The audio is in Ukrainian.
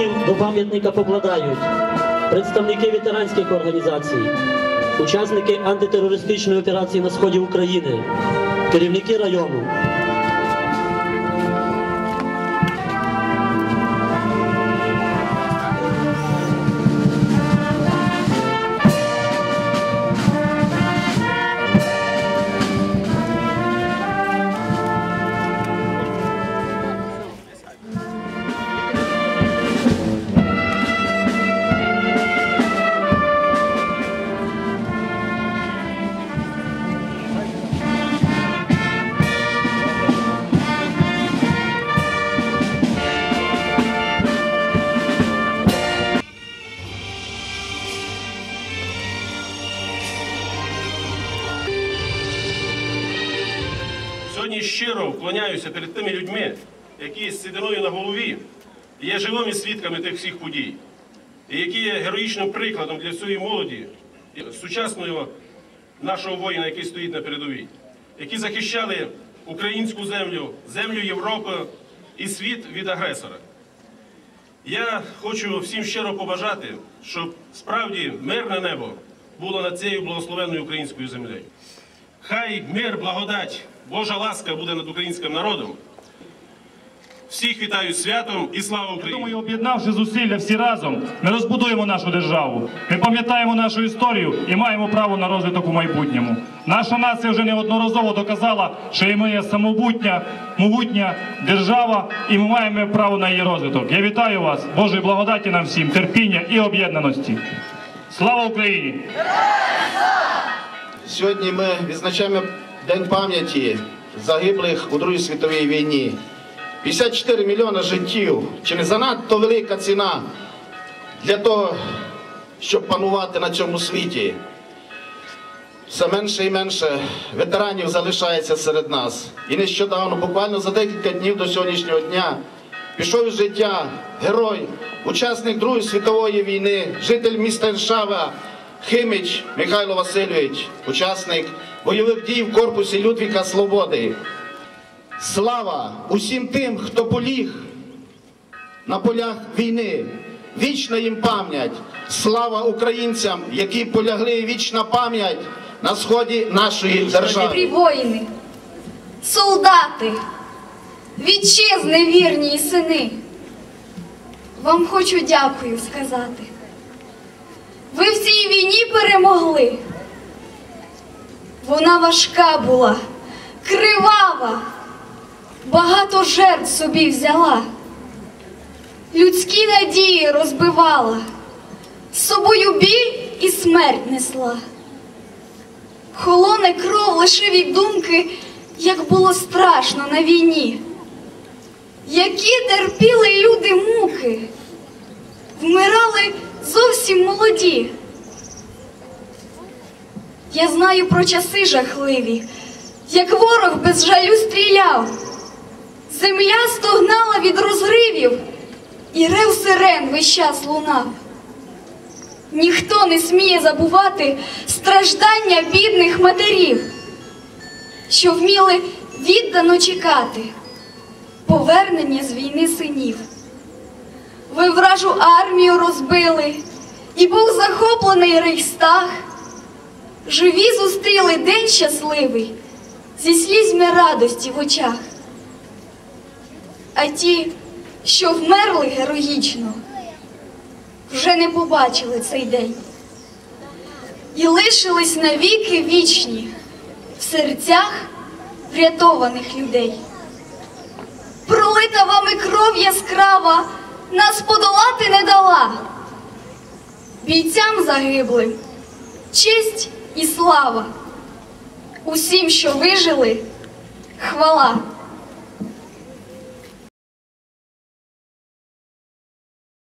квітів до пам'ятника покладають представники ветеранських організацій, учасники антитерористичної операції на сході України, керівники району. Сьогодні щиро вклоняюся перед тими людьми, які з сединою на голові є живими свідками тих всіх подій, і які є героїчним прикладом для всієї молоді, сучасного нашого воїна, який стоїть на передовій, які захищали українську землю, землю Європи і світ від агресора. Я хочу всім щиро побажати, щоб справді мирне небо було над цією благословенною українською землею. Хай мир, благодать, Божа ласка буде над українським народом. Всіх вітаю святом і слава Україні! Думаю, об'єднавши зусилля всі разом, ми розбудуємо нашу державу. Ми пам'ятаємо нашу історію і маємо право на розвиток у майбутньому. Наша нація вже неодноразово доказала, що і ми є самобутня, могутня держава, і ми маємо право на її розвиток. Я вітаю вас, Божої благодаті нам всім, терпіння і об'єднаності. Слава Україні! Сьогодні ми відзначаємо День пам'яті загиблих у Другій світовій війні. 54 мільйони життів. Чи не занадто велика ціна для того, щоб панувати на цьому світі? Все менше і менше ветеранів залишається серед нас. І нещодавно, буквально за декілька днів до сьогоднішнього дня, пішов із життя герой, учасник Другої світової війни, житель міста Іршава, Химич Михайло Васильович, учасник бойових дій в корпусі Людвіка Свободи. Слава усім тим, хто поліг на полях війни. Вічна їм пам'ять. Слава українцям, які полягли, вічна пам'ять на сході нашої держави. Добрі воїни, солдати, вітчизни вірні і сини. Вам хочу дякую сказати. В цій війні перемогли. Вона важка була, кривава, багато жертв собі взяла, людські надії розбивала, з собою біль і смерть несла. Холоне кров лише від думки, як було страшно на війні. Які терпіли люди Я знаю про часи жахливі, як ворог без жалю стріляв. Земля стогнала від розривів, і рев сирен весь час лунав. Ніхто не сміє забувати страждання бідних матерів, що вміли віддано чекати повернення з війни синів. Ви вражу армію розбили, і був захоплений Рейхстаг. Живі зустріли день щасливий зі слізьми радості в очах. А ті, що вмерли героїчно, вже не побачили цей день і лишились навіки вічні в серцях врятованих людей. Пролита вами кров яскрава нас подолати не дала. Бійцям загиблим честь і слава. Усім, що вижили, хвала.